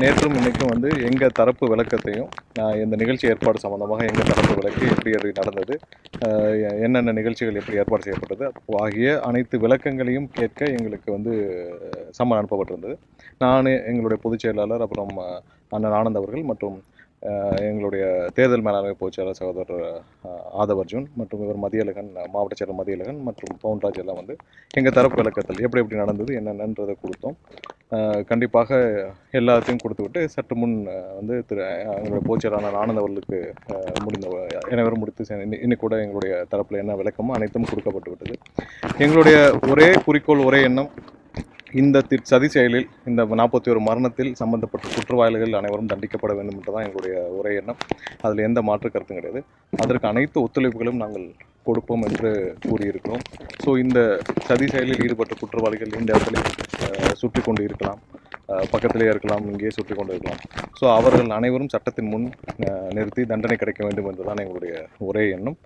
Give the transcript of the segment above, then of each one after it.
நேற்றும் இன்றைக்கும் வந்து எங்கள் தரப்பு விளக்கத்தையும் நான் இந்த நிகழ்ச்சி ஏற்பாடு சம்மந்தமாக எங்கள் தரப்பு விளக்கு எப்படி எப்படி நடந்தது என்னென்ன நிகழ்ச்சிகள் எப்படி ஏற்பாடு செய்யப்பட்டது ஆகிய அனைத்து விளக்கங்களையும் கேட்க எங்களுக்கு வந்து சம்மன் அனுப்பப்பட்டிருந்தது. நான் எங்களுடைய பொதுச் செயலாளர் அப்புறம் அண்ணன் ஆனந்த் அவர்கள் மற்றும் எங்களுடைய தேர்தல் மேலாண்மை பொதுச்செயலர் சகோதரர் ஆதவ் அர்ஜுன் மற்றும் இவர் மதியழகன் மாவட்ட செயலர் மதியழகன் மற்றும் பவுன்ராஜ் எல்லாம் வந்து எங்கள் தரப்பு விளக்கத்தில் எப்படி எப்படி நடந்தது என்னென்னன்றதை கொடுத்தோம். கண்டிப்பாக எல்லாத்தையும் கொடுத்துவிட்டு சற்று முன் வந்து திரு எங்களுடைய பொதுச் ஆனந்தவர்களுக்கு முடிந்த அனைவரும் முடித்து செ- கூட எங்களுடைய தரப்பில் என்ன விளக்கமோ அனைத்தும் கொடுக்கப்பட்டு விட்டது. எங்களுடைய ஒரே குறிக்கோள் ஒரே எண்ணம் இந்த தி சதி செயலில் இந்த நாற்பத்தி ஒரு மரணத்தில் சம்பந்தப்பட்ட குற்றவாளிகள் அனைவரும் தண்டிக்கப்பட வேண்டும் என்றுதான் எங்களுடைய ஒரே எண்ணம். அதில் எந்த மாற்று கருத்தும் கிடையாது. அதற்கு அனைத்து ஒத்துழைப்புகளும் நாங்கள் கொடுப்போம் என்று கூறியிருக்கிறோம். ஸோ இந்த சதி செயலில் ஈடுபட்ட குற்றவாளிகள் இந்த இடத்துல சுற்றி கொண்டு இருக்கலாம் பக்கத்திலே இருக்கலாம் இங்கே சுற்றி கொண்டு இருக்கலாம் ஸோ அவர்கள் அனைவரும் சட்டத்தின் முன் நிறுத்தி தண்டனை கிடைக்க வேண்டும் என்றுதான் எங்களுடைய ஒரே எண்ணம்.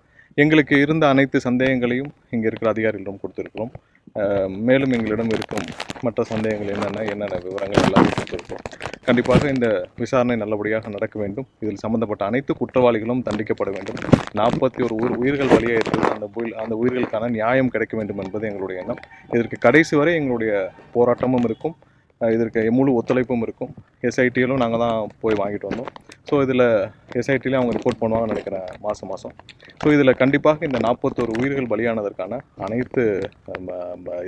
எங்களுக்கு இருந்த அனைத்து சந்தேகங்களையும் இங்கே இருக்கிற அதிகாரிகளிடம் கொடுத்துருக்கிறோம். மேலும் எங்களிடம் இருக்கும் மற்ற சந்தேகங்கள் என்னென்ன என்னென்ன விவரங்கள் எல்லாமே கொடுத்துருக்கோம் கண்டிப்பாக இந்த விசாரணை நல்லபடியாக நடக்க வேண்டும். இதில் சம்பந்தப்பட்ட அனைத்து குற்றவாளிகளும் தண்டிக்கப்பட வேண்டும். நாற்பத்தி ஒரு உயிர் உயிர்கள் வழியாக இருக்கிறது அந்த உயிர் அந்த உயிர்களுக்கான நியாயம் கிடைக்க வேண்டும் என்பது எங்களுடைய எண்ணம். இதற்கு கடைசி வரை எங்களுடைய போராட்டமும் இருக்கும். இதற்கு முழு ஒத்துழைப்பும் இருக்கும். எஸ்ஐடியிலும் நாங்கள் தான் போய் வாங்கிட்டு வந்தோம். ஸோ இதில் எஸ்ஐடியிலே அவங்க ரிப்போர்ட் பண்ணுவாங்கன்னு நினைக்கிறேன் மாதம் மாதம் ஸோ இதில் கண்டிப்பாக இந்த நாற்பத்தோரு உயிர்கள் பலியானதற்கான அனைத்து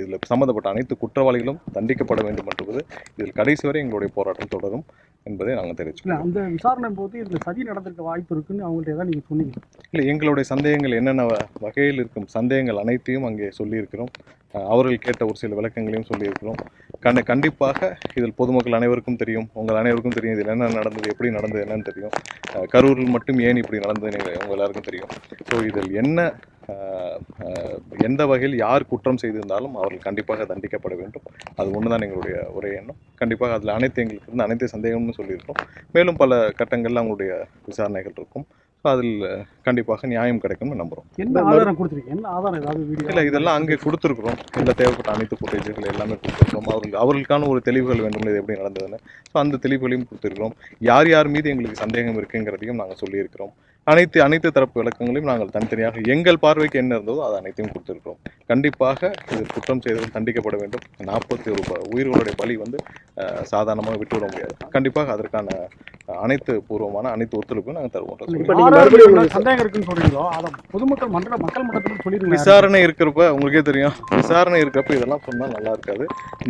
இதில் சம்மந்தப்பட்ட அனைத்து குற்றவாளிகளும் தண்டிக்கப்பட வேண்டும் என்பது இதில் கடைசி வரை எங்களுடைய போராட்டம் தொடரும் என்பதை நாங்கள் இல்ல தெரிவிச்சுக்கிறோம் அந்த விசாரணை போது இதுல சதி நடந்திருக்க வாய்ப்பு இருக்குன்னு அவங்கள்ட்ட ஏதாவது நீங்க சொன்னீங்க. இல்லை எங்களுடைய சந்தேகங்கள் என்னென்ன வகையில் இருக்கும் சந்தேகங்கள் அனைத்தையும் அங்கே சொல்லியிருக்கிறோம். அவர்கள் கேட்ட ஒரு சில விளக்கங்களையும் சொல்லியிருக்கிறோம். கண்ட கண்டிப்பாக இதில் பொதுமக்கள் அனைவருக்கும் தெரியும். உங்கள் அனைவருக்கும் தெரியும் இதில் என்ன நடந்தது எப்படி நடந்தது என்னன்னு தெரியும். கரூரில் மட்டும் ஏன் இப்படி நடந்ததுன்னு உங்கள் எல்லாருக்கும் தெரியும். ஸோ இதில் என்ன எந்த வகையில் யார் குற்றம் செய்திருந்தாலும் அவர்கள் கண்டிப்பாக தண்டிக்கப்பட வேண்டும். அது ஒன்று தான் எங்களுடைய ஒரே எண்ணம். கண்டிப்பாக அதில் அனைத்து எங்களுக்கு இருந்து அனைத்து சந்தேகம்னு சொல்லியிருக்கோம் மேலும் பல கட்டங்களில் அவங்களுடைய விசாரணைகள் இருக்கும். அதில் கண்டிப்பாக நியாயம் கிடைக்கும்னு நம்புகிறோம் என்ன ஆதாரம் கொடுத்துருக்கீங்க? என்ன ஆதாரம் ஏதாவது வீடியோ? இல்லை இதெல்லாம் அங்கே கொடுத்துருக்குறோம். இல்லை தேவைப்பட்ட அனைத்து ஃபுட்டேஜுகள் எல்லாமே கொடுத்துருக்கோம் அவர்கள் அவர்களுக்கான ஒரு தெளிவுகள் வேண்டும். இது எப்படி நடந்ததுன்னு. ஸோ அந்த தெளிவுகளையும் கொடுத்துருக்கிறோம். யார் யார் மீது எங்களுக்கு சந்தேகம் இருக்குங்கிறதையும் நாங்கள் சொல்லியிருக்கிறோம். அனைத்து அனைத்து தரப்பு விளக்கங்களையும் நாங்கள் தனித்தனியாக எங்கள் பார்வைக்கு என்ன இருந்ததோ அது அனைத்தையும் கொடுத்துருக்கிறோம். கண்டிப்பாக இது குற்றம் செய்தவர்கள் தண்டிக்கப்பட வேண்டும். நாற்பத்தி ஒரு உயிர்களுடைய பலி வந்து சாதாரணமாக விட்டுவிட முடியாது. கண்டிப்பாக அதற்கான அனைத்து பூர்வமான அனைத்து ஒத்துழைப்பும் நாங்கள் தருவோம். சந்தேகம் இருக்குன்னு சொல்றீங்களோ? அதை பொதுமக்கள் மன்ற மக்கள் மன்றத்தில் சொல்லிருங்க விசாரணை இருக்கிறப்ப உங்களுக்கே தெரியும். விசாரணை இருக்கிறப்ப இதெல்லாம் சொன்னால் நல்லா இருக்காது.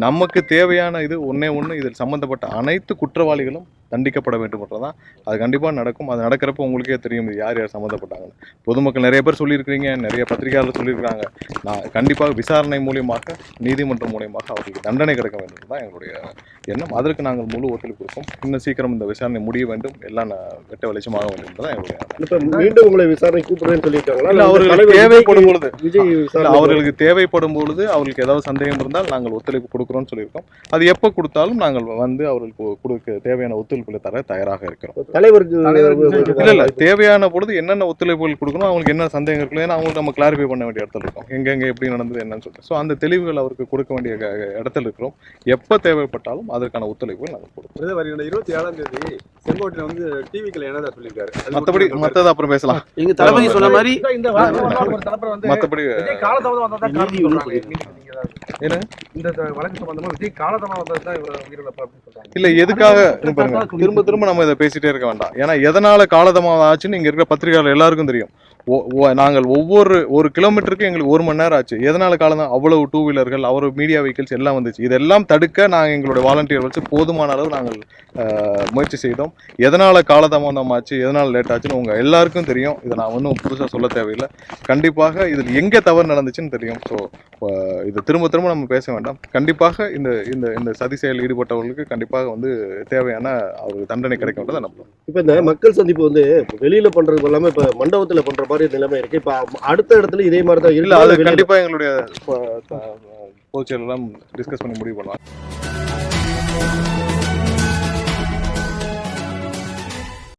நமக்கு தேவையான இது ஒண்ணே ஒன்று இதில் சம்பந்தப்பட்ட அனைத்து குற்றவாளிகளும் தண்டிக்கப்பட வேண்டும் என்றதான் அது கண்டிப்பாக நடக்கும். அது நடக்கிறப்ப உங்களுக்கே தெரியும் இது யார் யார் சம்மந்தப்பட்டாங்கன்னு. பொதுமக்கள் நிறைய பேர் சொல்லியிருக்கிறீங்க நிறைய பத்திரிகையாளர் சொல்லியிருக்காங்க நான் கண்டிப்பாக விசாரணை மூலியமாக நீதிமன்றம் மூலியமாக அவர்களுக்கு தண்டனை கிடைக்க வேண்டும் தான் எங்களுடைய எண்ணம். அதற்கு நாங்கள் முழு ஒத்துழைப்பு கொடுப்போம். இன்னும் சீக்கிரம் இந்த விசாரணை முடிய வேண்டும். எல்லாம் வெட்ட வெளிச்சமாக வேண்டும் என்பதுதான் எங்களுடைய மீண்டும் உங்களை விசாரணை கூப்பிடுறேன்னு சொல்லியிருக்காங்களா? அவர்களுக்கு தேவைப்படும் பொழுது. அவர்களுக்கு தேவைப்படும் பொழுது அவர்களுக்கு ஏதாவது சந்தேகம் இருந்தால் நாங்கள் ஒத்துழைப்பு கொடுக்குறோம்னு சொல்லியிருக்கோம். அது எப்போ கொடுத்தாலும் நாங்கள் வந்து அவர்களுக்கு கொடுக்க தேவையான ஒத்துழைப்புகளை தர தயாராக இருக்கிறோம். தலைவருக்கு இல்ல இல்ல. தேவையான பொழுது என்னென்ன ஒத்துழைப்புகள் கொடுக்கணும் அவங்களுக்கு என்ன சந்தேகம் இருக்கு ஏன்னா அவங்களுக்கு நம்ம கிளாரிஃபை பண்ண வேண்டிய இடத்துல இருக்கோம். எங்கெங்க எப்படி நடந்தது என்னன்னு சொல்லிட்டு. ஸோ அந்த தெளிவுகள் அவருக்கு கொடுக்க வேண்டிய இடத்துல இருக்கிறோம். எப்போ தேவைப்பட்டாலும் அதற்கான ஒத்துழைப்புகள் நாங்கள் கொடுப்போம். இருபத்தி ஏழாம் தேதி செங்கோட்டையில வந்து டிவிக்குள்ள என்னதா சொல்லியிருக்காரு? மற்றபடி மட்டும் மற்றது அப்புறம் பேசலாம். எங்க தளபதி சொன்ன மாதிரி இந்த- மற்றபடி வந்ததா? இந்த வழக்கு சம்பந்தமா விஜய் காலதாமதம் இவர் உயிரிழப்பு அப்படின்னு சொல்றாங்க. இல்ல எதுக்காக இங்க பாருங்க திரும்ப திரும்ப நம்ம இதை பேசிட்டே இருக்க வேண்டாம். ஏன்னா எதனால காலதாமதம் ஆச்சுன்னு இங்க இருக்கிற பத்திரிகையாளர் எல்லாருக்கும் தெரியும். நாங்கள் ஒவ்வொரு ஒரு கிலோமீட்டருக்கு எங்களுக்கு ஒரு மணி நேரம் ஆச்சு. எதனால காலம் அவ்வளவு டூ வீலர்கள் அவர் மீடியா வெஹிக்கிள்ஸ் எல்லாம் வந்துச்சு. இதெல்லாம் தடுக்க நாங்கள் எங்களுடைய வாலண்டியர் வச்சு போதுமான அளவு நாங்கள் முயற்சி செய்தோம். எதனால காலதாமதம் ஆச்சு எதனால் லேட் ஆச்சுன்னு உங்கள் எல்லாருக்கும் தெரியும். இதை நான் ஒன்றும் புதுசாக சொல்ல தேவையில்லை. கண்டிப்பாக இதில் எங்கே தவறு நடந்துச்சுன்னு தெரியும். ஸோ இது திரும்ப திரும்ப நம்ம பேச வேண்டாம். கண்டிப்பாக இந்த இந்த இந்த சதி செயலில் ஈடுபட்டவர்களுக்கு கண்டிப்பாக வந்து தேவையான அவருக்கு தண்டனை கிடைக்கும்ன்றதை நம்புறோம். இப்போ இந்த மக்கள் சந்திப்பு வந்து வெளியில் பண்ணுறது எல்லாமே இப்போ மண்டபத்தில் பண்ற மாதிரி நிலைமை இருக்கு. இப்ப அடுத்த இடத்துல இதே மாதிரி தான் இல்ல அது வெளியில- கண்டிப்பா எங்களுடைய பொதுச்செயலாம் டிஸ்கஸ் பண்ணி முடிவு பண்ணலாம்.